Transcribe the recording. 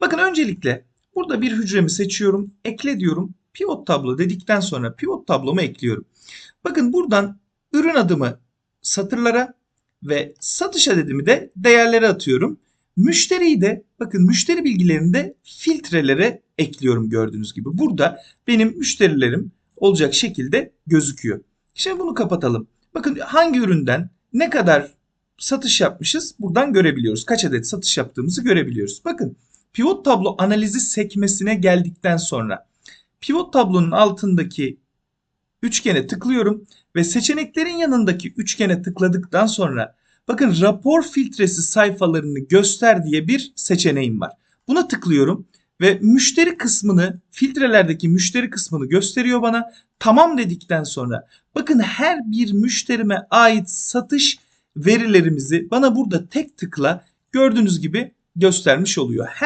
Bakın öncelikle burada bir hücremi seçiyorum. Ekle diyorum. Pivot tablo dedikten sonra pivot tablomu ekliyorum. Bakın buradan ürün adımı satırlara ve satış adedimi de değerlere atıyorum. Müşteriyi de bakın müşteri bilgilerini de filtrelere ekliyorum gördüğünüz gibi. Burada benim müşterilerim olacak şekilde gözüküyor. Şimdi bunu kapatalım. Bakın hangi üründen ne kadar satış yapmışız buradan görebiliyoruz. Kaç adet satış yaptığımızı görebiliyoruz. Bakın pivot tablo analizi sekmesine geldikten sonra pivot tablonun altındaki üçgene tıklıyorum ve seçeneklerin yanındaki üçgene tıkladıktan sonra bakın rapor filtresi sayfalarını göster diye bir seçeneğim var. Buna tıklıyorum ve müşteri kısmını filtrelerdeki müşteri kısmını gösteriyor bana. Tamam dedikten sonra bakın her bir müşterime ait satış verilerimizi bana burada tek tıkla gördüğünüz gibi göstermiş oluyor.